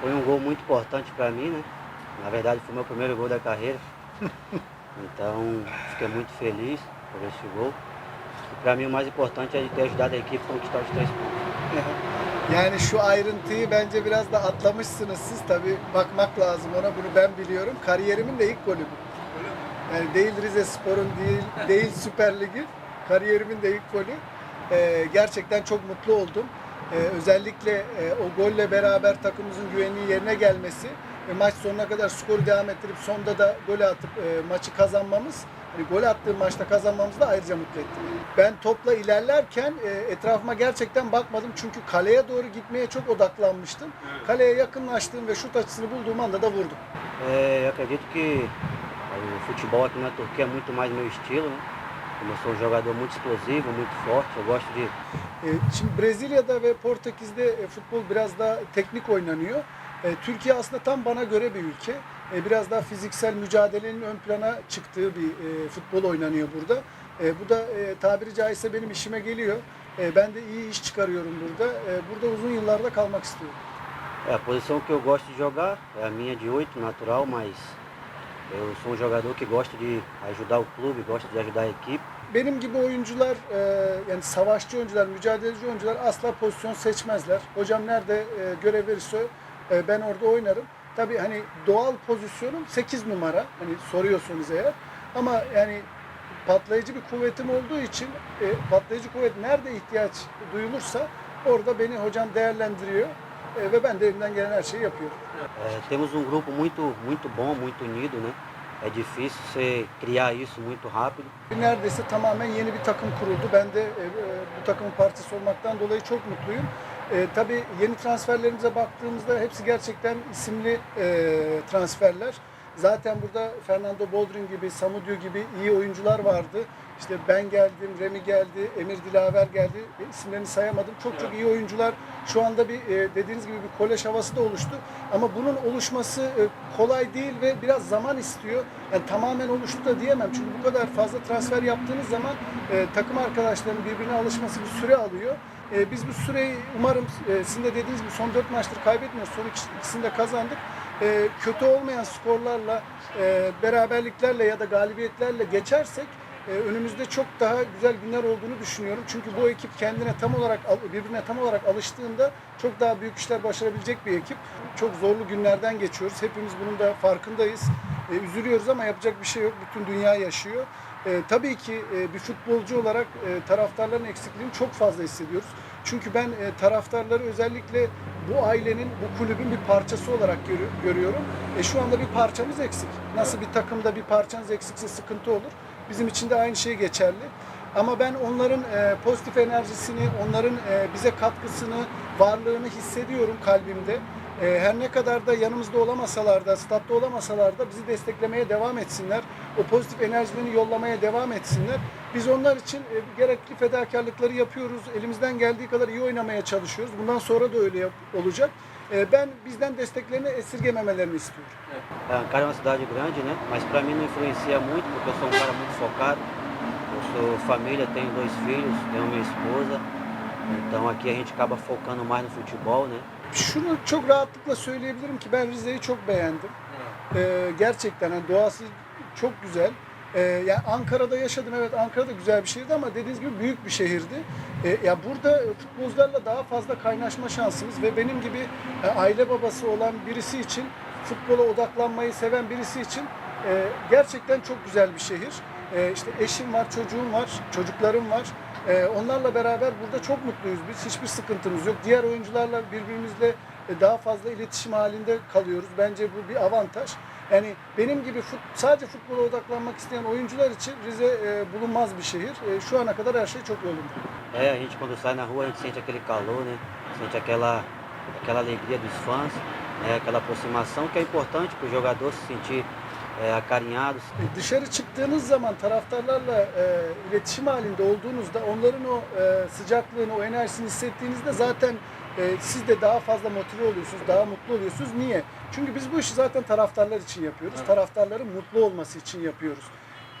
foi um gol muito importante para mim, né? Na verdade foi meu primeiro gol da carreira. Então fiquei muito feliz por esse gol. E para mim o mais importante é de ter ajudado a equipe a conquistar os três pontos. Yani şu ayrıntıyı bence biraz da atlamışsınız siz tabi bakmak lazım ona bunu ben biliyorum. Kariyerimin de ilk golü bu. Yani değil Rize Spor'un değil, değil Süper Lig'in kariyerimin de ilk golü. Ee, gerçekten çok mutlu oldum. Ee, özellikle e, o golle beraber takımımızın güvenliği yerine gelmesi ve maç sonuna kadar skoru devam ettirip sonda da gol atıp e, maçı kazanmamız hani gol attığım maçta kazanmamız da ayrıca mutlu etti. Ben topla ilerlerken e, etrafıma gerçekten bakmadım çünkü kaleye doğru gitmeye çok odaklanmıştım. Kaleye yakınlaştığım ve şut açısını bulduğum anda da vurdum. É, eu acredito que o futebol aqui na Turquia é muito mais meu estilo, né? Como eu sou um jogador muito explosivo, muito forte, eu gosto de E, Şimdi Brezilya'da ve Portekiz'de e, futbol biraz daha teknik oynanıyor. E, Türkiye aslında tam bana göre bir ülke. E, Biraz daha fiziksel mücadelenin ön plana çıktığı bir e, futbol oynanıyor burada. E, Bu da e, tabiri caizse benim işime geliyor. E, Ben de iyi iş çıkarıyorum burada. E, Burada uzun yıllarda kalmak istiyorum. É, a posição que eu gosto de jogar é a minha de oito, natural, mas eu sou um jogador que gosta de ajudar o clube, gosta de ajudar a equipe. Benim gibi oyuncular, e, yani savaşçı oyuncular, mücadeleci oyuncular asla pozisyon seçmezler. Hocam nerede e, görev verirse e, ben orada oynarım. Tabii hani doğal pozisyonum 8 numara. Hani soruyorsunuz eğer. Ama yani patlayıcı bir kuvvetim olduğu için patlayıcı kuvvet nerede ihtiyaç duyulursa orada beni hocam değerlendiriyor. E, ve ben de elimden gelen her şeyi yapıyorum. É, temos um grupo muito, muito bom, muito unido, né? É difícil você criar isso muito rápido. Neredeyse tamamen yeni bir takım kuruldu. Ben de e, e, bu takımın parçası olmaktan dolayı çok mutluyum. E, tabii yeni transferlerimize baktığımızda hepsi gerçekten isimli e, transferler. Zaten burada Fernando Boldrin gibi, Samudio gibi iyi oyuncular vardı. İşte ben geldim, Remi geldi, Emir Dilaver geldi. E, isimlerini sayamadım. Çok çok iyi oyuncular. Şu anda bir e, dediğiniz gibi bir kolej havası da oluştu. Ama bunun oluşması e, kolay değil ve biraz zaman istiyor. Yani tamamen oluştu da diyemem. Çünkü bu kadar fazla transfer yaptığınız zaman e, takım arkadaşlarının birbirine alışması bir süre alıyor. E, biz bu süreyi umarım e, sizin de dediğiniz gibi son 4 maçtır kaybetmiyoruz. Son ikisi- ikisini de kazandık. E, kötü olmayan skorlarla, e, beraberliklerle ya da galibiyetlerle geçersek e, önümüzde çok daha güzel günler olduğunu düşünüyorum. Çünkü bu ekip kendine tam olarak birbirine tam olarak alıştığında çok daha büyük işler başarabilecek bir ekip. Çok zorlu günlerden geçiyoruz. Hepimiz bunun da farkındayız. E, üzülüyoruz ama yapacak bir şey yok. Bütün dünya yaşıyor. E, tabii ki e, bir futbolcu olarak e, taraftarların eksikliğini çok fazla hissediyoruz. Çünkü ben e, taraftarları özellikle bu ailenin, bu kulübün bir parçası olarak görü- görüyorum. E, şu anda bir parçamız eksik. Nasıl bir takımda bir parçanız eksikse sıkıntı olur. Bizim için de aynı şey geçerli. Ama ben onların e, pozitif enerjisini, onların e, bize katkısını, varlığını hissediyorum kalbimde. E, her ne kadar da yanımızda olamasalar da, statta olamasalar da bizi desteklemeye devam etsinler. O pozitif enerjilerini yollamaya devam etsinler. Biz onlar için e, gerekli fedakarlıkları yapıyoruz. Elimizden geldiği kadar iyi oynamaya çalışıyoruz. Bundan sonra da öyle yap- olacak. E, ben bizden desteklerini esirgememelerini istiyorum. É, Ankara é uma cidade grande, né? Mas para mim não influencia muito, porque eu sou um cara muito focado. Eu sou família, tenho dois filhos, tenho minha esposa. Então aqui a gente acaba focando mais no futebol, né? Şunu çok rahatlıkla söyleyebilirim ki ben Rize'yi çok beğendim. Ee, gerçekten hani doğası çok güzel. Ee, yani Ankara'da yaşadım evet Ankara'da güzel bir şehirdi ama dediğiniz gibi büyük bir şehirdi. Ee, ya burada futbolcularla daha fazla kaynaşma şansımız ve benim gibi e, aile babası olan birisi için futbola odaklanmayı seven birisi için e, gerçekten çok güzel bir şehir. E, işte eşim var, çocuğum var, çocuklarım var. E, onlarla beraber burada çok mutluyuz biz. Hiçbir sıkıntımız yok. Diğer oyuncularla birbirimizle e, daha fazla iletişim halinde kalıyoruz. Bence bu bir avantaj. Yani benim gibi fut, sadece futbola odaklanmak isteyen oyuncular için Rize e, bulunmaz bir şehir. E, şu ana kadar her şey çok yolunda. É, a gente quando sai na rua a gente sente aquele calor, né? Sente aquela, aquela alegria dos fãs, né? aquela aproximação que é importante para o jogador se sentir é, acarinhado, E, Dışarı çıktığınız zaman taraftarlarla e, iletişim halinde olduğunuzda onların o e, sıcaklığını, o enerjisini hissettiğinizde zaten e, siz de daha fazla motive oluyorsunuz, daha mutlu oluyorsunuz. Niye? Çünkü biz bu işi zaten taraftarlar için yapıyoruz. Taraftarların mutlu olması için yapıyoruz.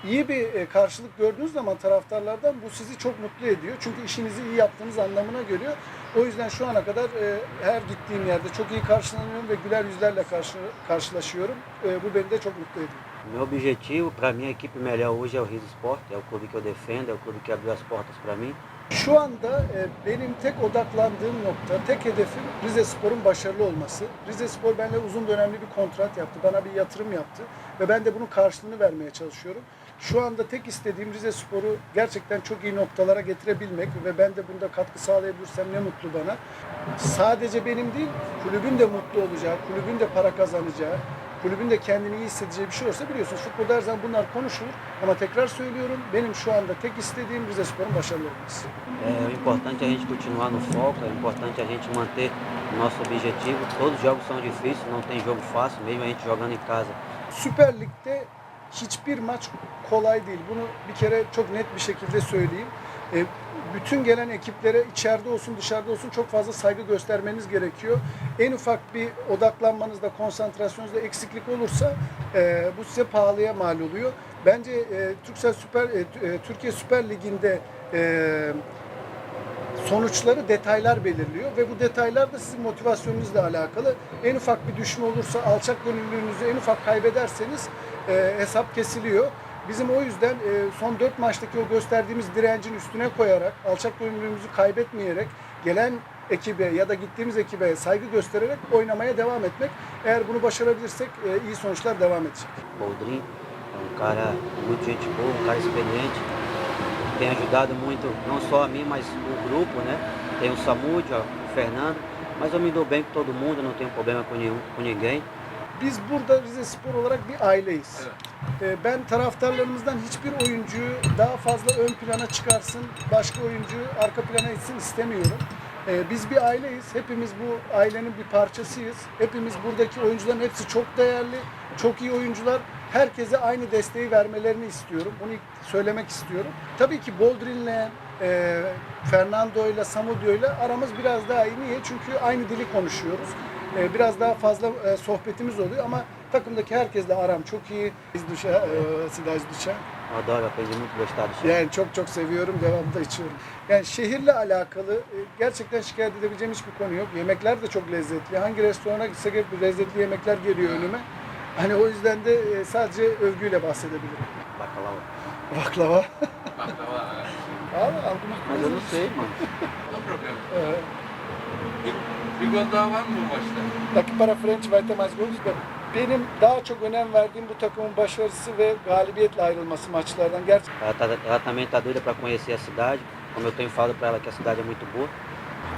iyi bir e, karşılık gördüğünüz zaman taraftarlardan bu sizi çok mutlu ediyor. Çünkü işinizi iyi yaptığınız anlamına geliyor. O yüzden şu ana kadar e, her gittiğim yerde çok iyi karşılanıyorum ve güler yüzlerle karşı, karşılaşıyorum. E, bu beni de çok mutlu ediyor. Meu objetivo, para mim, a equipe melhor hoje é o Riso Sport, é o clube que eu defendo, é o clube que abriu as portas para mim. Şu anda e, benim tek odaklandığım nokta, tek hedefim Rize Spor'un başarılı olması. Rize Spor benimle uzun dönemli bir kontrat yaptı, bana bir yatırım yaptı ve ben de bunun karşılığını vermeye çalışıyorum. Şu anda tek istediğim Rize Spor'u gerçekten çok iyi noktalara getirebilmek ve ben de bunda katkı sağlayabilirsem ne mutlu bana. Sadece benim değil, kulübün de mutlu olacağı, kulübün de para kazanacağı, kulübün de kendini iyi hissedeceği bir şey olsa biliyorsunuz futbolda her zaman bunlar konuşulur. Ama tekrar söylüyorum, benim şu anda tek istediğim Rize Spor'un başarılı olması. É, o importante a gente continuar no foco, é importante a gente manter o nosso objetivo. Todos os jogos são difíceis, não tem jogo fácil, mesmo a gente jogando em casa. Süper Lig'de hiçbir maç kolay değil. Bunu bir kere çok net bir şekilde söyleyeyim. E, bütün gelen ekiplere içeride olsun dışarıda olsun çok fazla saygı göstermeniz gerekiyor. En ufak bir odaklanmanızda, konsantrasyonunuzda eksiklik olursa e, bu size pahalıya mal oluyor. Bence e, Türksel Süper e, e, Türkiye Süper Ligi'nde e, sonuçları detaylar belirliyor ve bu detaylar da sizin motivasyonunuzla alakalı. En ufak bir düşme olursa, alçak gönüllülüğünüzü en ufak kaybederseniz e, hesap kesiliyor. Bizim o yüzden e, son 4 maçtaki o gösterdiğimiz direncin üstüne koyarak, alçak gönüllülüğümüzü kaybetmeyerek gelen ekibe ya da gittiğimiz ekibe saygı göstererek oynamaya devam etmek. Eğer bunu başarabilirsek e, iyi sonuçlar devam edecek. Boldrin é um cara muito gente boa, um cara experiente, tem ajudado muito, não só a mim, mas o grupo, né? Tem o Samúdio, ó, o Fernando, mas eu me dou bem com todo mundo, não tenho problema com, nenhum, com ninguém. Biz burada Rize Spor olarak bir aileyiz. Ee, Ben taraftarlarımızdan hiçbir oyuncuyu daha fazla ön plana çıkarsın, başka oyuncu arka plana itsin istemiyorum. Ee, Biz bir aileyiz. Hepimiz bu ailenin bir parçasıyız. Hepimiz buradaki oyuncuların hepsi çok değerli, çok iyi oyuncular. Herkese aynı desteği vermelerini istiyorum. Bunu söylemek istiyorum. Tabii ki Boldrin'le, e, Fernando'yla, Samudio'yla aramız biraz daha iyi. Niye? Çünkü aynı dili konuşuyoruz. E, biraz daha fazla e, sohbetimiz oluyor ama takımdaki herkesle aram çok iyi. Biz duşa, e, Sidaj duşa. Adoro, aprendi muito a gostar do chá. Yani çok çok seviyorum, devamında içiyorum. Yani şehirle alakalı e, gerçekten şikayet edebileceğim hiçbir konu yok. Yemekler de çok lezzetli. Hangi restorana gitsek hep lezzetli yemekler geliyor önüme. Hani o yüzden de e, sadece övgüyle bahsedebilirim. Baklava. Baklava, é. Abi aldım. Mas eu não sei, mano. Bir, bir gol daha var mı bu maçta? Daqui para frente vai ter mais gols. Benim daha çok önem verdiğim bu takımın başarısı ve galibiyetle ayrılması maçlardan. Gerçekten Ela, tá, ela também está doida para conhecer a cidade, como eu tenho falado para ela que a cidade é muito boa.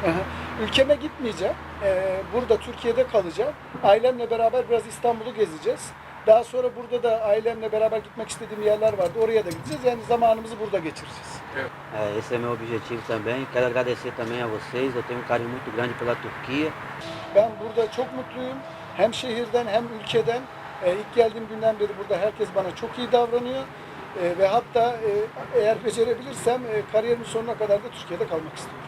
Aha. Ülkeme gitmeyeceğim. Ee, burada Türkiye'de kalacağım. Ailemle beraber biraz İstanbul'u gezeceğiz. Daha sonra burada da ailemle beraber gitmek istediğim yerler vardı. Oraya da gideceğiz. Yani zamanımızı burada geçireceğiz. É, esse é meu objetivo também. Quero agradecer também a vocês. Eu tenho um carinho muito grande pela Turquia. Ben burada çok mutluyum. Hem şehirden hem ülkeden. Ee, ilk geldiğim günden beri burada herkes bana çok iyi davranıyor. Ee, ve hatta e, eğer becerebilirsem e, kariyerimin sonuna kadar da Türkiye'de kalmak istiyorum.